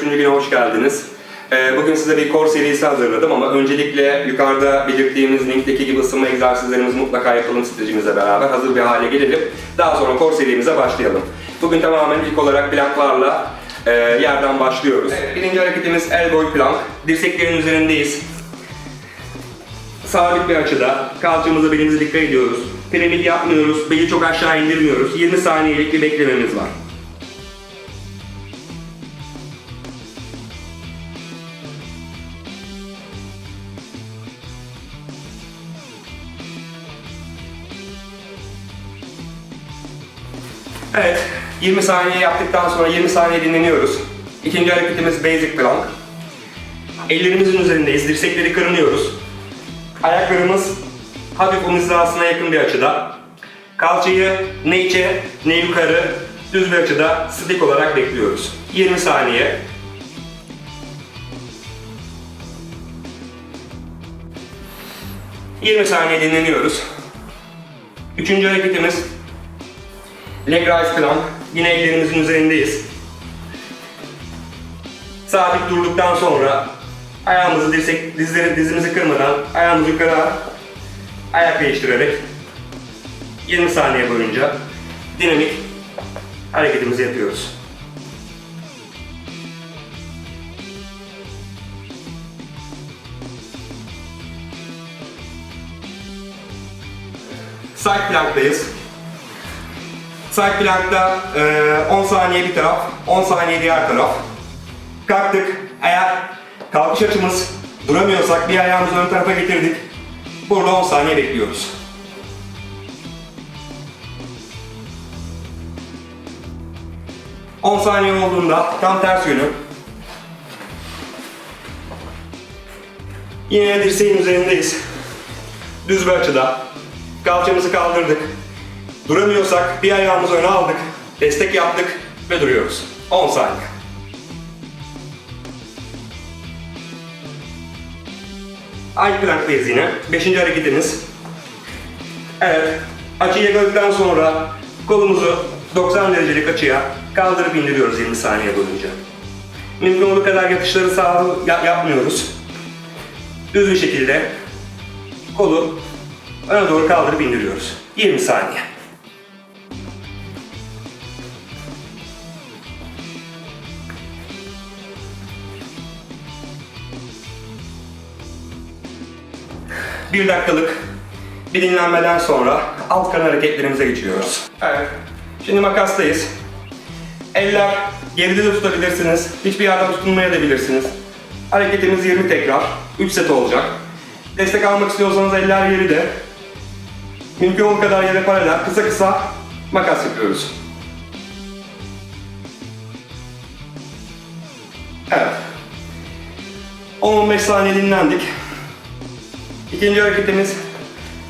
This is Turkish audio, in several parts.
Üçüncü güne hoş geldiniz. Ee, Bugün size bir core serisi hazırladım ama öncelikle yukarıda belirttiğimiz linkteki gibi ısınma egzersizlerimizi mutlaka yapalım strecimizle beraber hazır bir hale gelelim. Daha sonra core serimize başlayalım. Bugün tamamen ilk olarak planklarla e, yerden başlıyoruz. Evet, birinci hareketimiz elbow plank. Dirseklerin üzerindeyiz. Sabit bir açıda kalçamıza belimize dikkat ediyoruz. Piramit yapmıyoruz, beli çok aşağı indirmiyoruz. 20 saniyelik bir beklememiz var. 20 saniye yaptıktan sonra 20 saniye dinleniyoruz. İkinci hareketimiz basic plank. Ellerimizin üzerindeyiz, dirsekleri kırınıyoruz. Ayaklarımız hafif omuz hizasına yakın bir açıda. Kalçayı ne içe ne yukarı düz bir açıda stick olarak bekliyoruz. 20 saniye. ...20 saniye dinleniyoruz. Üçüncü hareketimiz Leg raise plank. Yine ellerimizin üzerindeyiz. Sabit durduktan sonra ayağımızı dirsek, dizleri, dizimizi kırmadan ayağımızı yukarı ayak değiştirerek 20 saniye boyunca dinamik hareketimizi yapıyoruz. Side plank'tayız. Side plank'ta e, 10 saniye bir taraf, 10 saniye diğer taraf. Kalktık. Eğer kalkış açımız duramıyorsak bir ayağımızı ön tarafa getirdik. Burada 10 saniye bekliyoruz. ...10 saniye olduğunda tam ters yönü... ...yine dirseğin üzerindeyiz. Düz bir açıda. Kalçamızı kaldırdık. Duramıyorsak bir ayağımızı öne aldık, destek yaptık ve duruyoruz. 10 saniye. Ay planktayız yine. Beşinci hareketimiz. Evet, açıyı yakaladıktan sonra kolumuzu 90 derecelik açıya kaldırıp indiriyoruz 20 saniye boyunca. Mümkün olduğu kadar yatışları sağ ya- yapmıyoruz. Düz bir şekilde kolu öne doğru kaldırıp indiriyoruz. 20 saniye. Bir dakikalık bir dinlenmeden sonra alt karın hareketlerimize geçiyoruz. Evet. Şimdi makastayız. Eller geride de tutabilirsiniz. Hiçbir yerden tutunmaya da bilirsiniz. Hareketimiz 20 tekrar. 3 set olacak. Destek almak istiyorsanız eller geride. Mümkün olduğu kadar yere paralel. Kısa kısa makas yapıyoruz. Evet. 10-15 saniye dinlendik. İkinci hareketimiz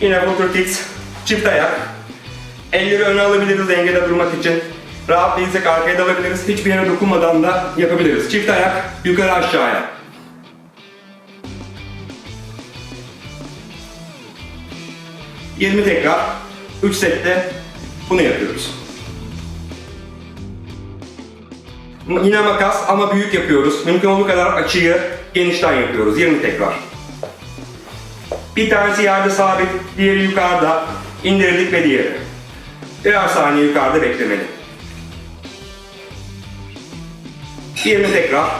yine footer kicks, çift ayak. Elleri öne alabiliriz dengede durmak için. Rahat değilsek arkaya da alabiliriz. Hiçbir yere dokunmadan da yapabiliriz. Çift ayak yukarı aşağıya. ...20 tekrar, 3 sette bunu yapıyoruz. Yine makas ama büyük yapıyoruz. Mümkün olduğu kadar açıyı genişten yapıyoruz. 20 tekrar. Bir tanesi yerde sabit, diğeri yukarıda. İndirdik ve diğeri. Birer saniye yukarıda beklemeli. 20 tekrar.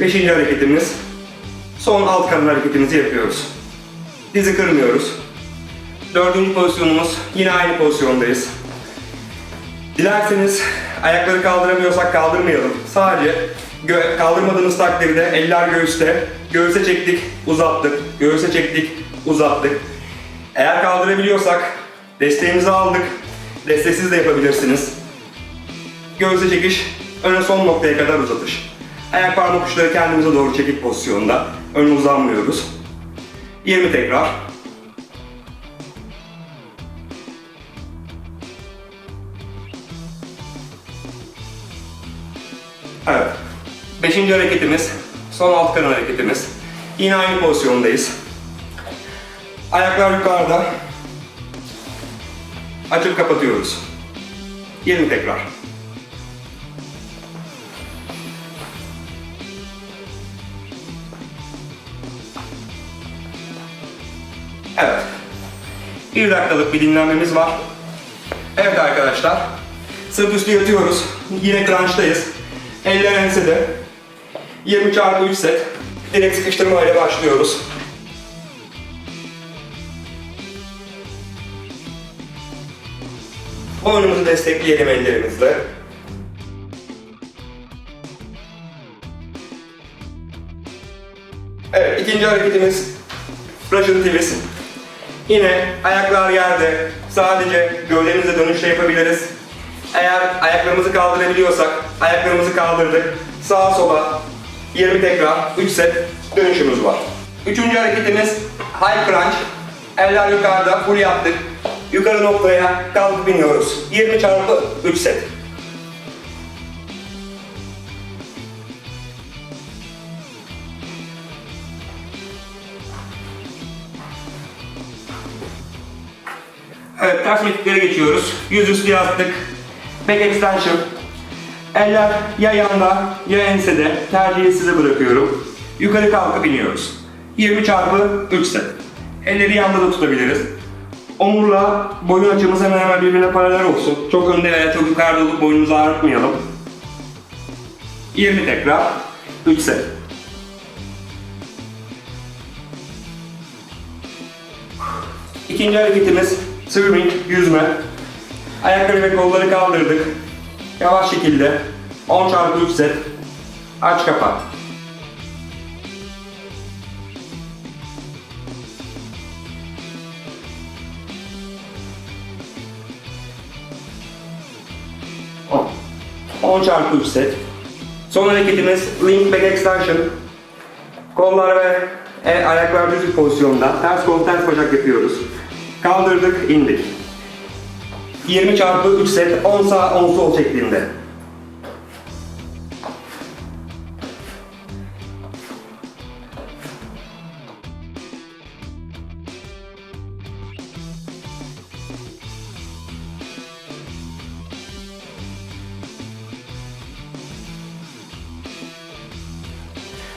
Beşinci hareketimiz. Son alt karın hareketimizi yapıyoruz. Dizi kırmıyoruz. Dördüncü pozisyonumuz. Yine aynı pozisyondayız. Dilerseniz ayakları kaldıramıyorsak kaldırmayalım. Sadece gö- kaldırmadığımız takdirde eller göğüste. Göğüse çektik, uzattık. Göğüse çektik, uzattık. Eğer kaldırabiliyorsak desteğimizi aldık. Desteksiz de yapabilirsiniz. Göğüse çekiş, öne son noktaya kadar uzatış. Ayak parmak uçları kendimize doğru çekik pozisyonda. Öne uzanmıyoruz. 20 tekrar. Beşinci hareketimiz, son alt karın hareketimiz. Yine aynı pozisyondayız. Ayaklar yukarıda. Açıp kapatıyoruz. 20 tekrar. Evet. Bir dakikalık bir dinlenmemiz var. Evet arkadaşlar. Sırt üstü yatıyoruz. Yine crunch'tayız. Eller ense de 20 çarpı 3 set. Direkt sıkıştırma ile başlıyoruz. Boynumuzu destekleyelim ellerimizle. Evet, ikinci hareketimiz Russian twist. Yine ayaklar yerde. Sadece gövdemizle dönüşle yapabiliriz. Eğer ayaklarımızı kaldırabiliyorsak, ayaklarımızı kaldırdık. Sağa sola 20 tekrar, 3 set dönüşümüz var. Üçüncü hareketimiz high crunch. Eller yukarıda, full yaptık. Yukarı noktaya kalkıp iniyoruz. 20 çarpı 3 set. Evet, ters metriklere geçiyoruz. Yüzüstü yastık, back extension. Eller ya yanda ya ensede. Tercihi size bırakıyorum. Yukarı kalkıp iniyoruz. 20 çarpı 3 set. Elleri yanda da tutabiliriz. Omurla boyun açımız hemen hemen birbirine paralel olsun. Çok önde veya çok yukarıda olup boynumuzu ağrıtmayalım. 20 tekrar 3 set. İkinci hareketimiz swimming, yüzme. Ayakları ve kolları kaldırdık. Yavaş şekilde 10 çarpı 3 set. Aç kapa. On. 10 çarpı 3 set. Son hareketimiz link back extension. Kollar ve e, ayaklar düz pozisyonda. Ters kol ters bacak yapıyoruz. Kaldırdık, indik. 20 çarpı 3 set 10 sağ 10 sol şeklinde.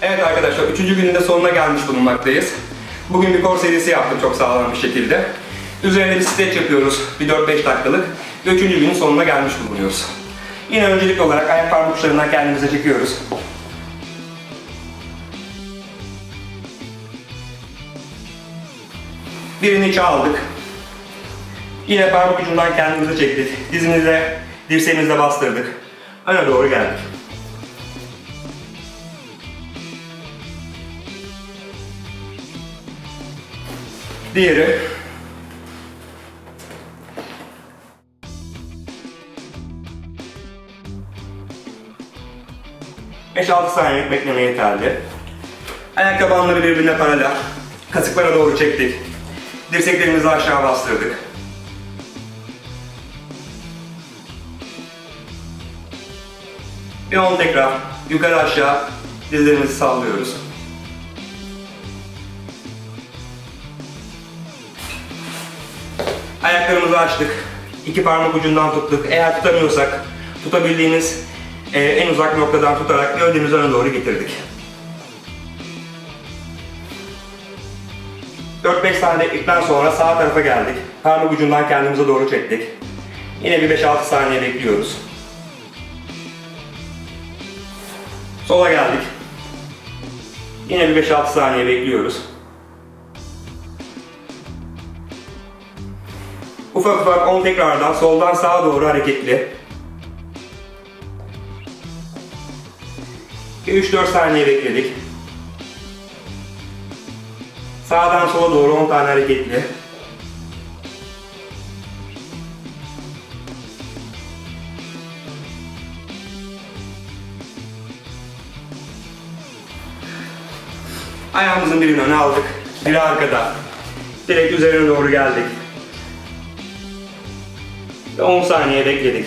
Evet arkadaşlar, üçüncü günün de sonuna gelmiş bulunmaktayız. Bugün bir kor serisi yaptık çok sağlam bir şekilde. Üzerine bir stretch yapıyoruz, bir 4-5 dakikalık. Ve üçüncü günün sonuna gelmiş bulunuyoruz. Yine öncelikli olarak ayak parmak uçlarından kendimize çekiyoruz. Birini içe aldık. Yine parmak ucundan kendimize çektik. Dizimize, dirseğimizle bastırdık. Öne doğru geldik. Diğeri. Beş altı saniye bekleme yeterli. Ayak tabanları birbirine paralel. Kasıklara doğru çektik. Dirseklerimizi aşağı bastırdık. Bir 10 tekrar yukarı aşağı dizlerimizi sallıyoruz. Ayaklarımızı açtık. İki parmak ucundan tuttuk. Eğer tutamıyorsak tutabildiğimiz e, en uzak noktadan tutarak gövdemizi öne doğru getirdik. 4-5 saniyelikten sonra sağ tarafa geldik. Parmak ucundan kendimize doğru çektik. Yine bir 5-6 saniye bekliyoruz. Sola geldik. Yine bir 5-6 saniye bekliyoruz. Ufak ufak 10 tekrardan soldan sağa doğru hareketli. 3-4 saniye bekledik. Sağdan sola doğru 10 tane hareketli. Ayağımızın birini öne aldık. Biri arkada. Direkt üzerine doğru geldik. Ve 10 saniye bekledik.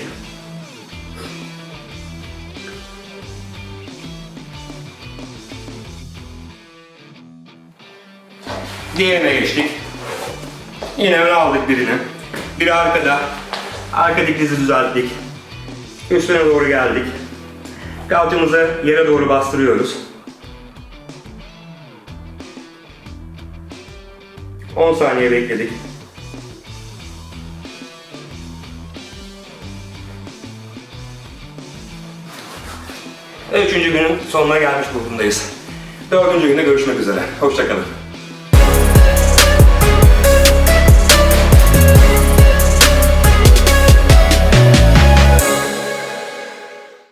Diğerine geçtik. Yine öne aldık birini. Biri arkada. Arka dikizi düzelttik. Üstüne doğru geldik. Kalçamızı yere doğru bastırıyoruz. 10 saniye bekledik. Üçüncü günün sonuna gelmiş durumdayız. Dördüncü günde görüşmek üzere. Hoşçakalın.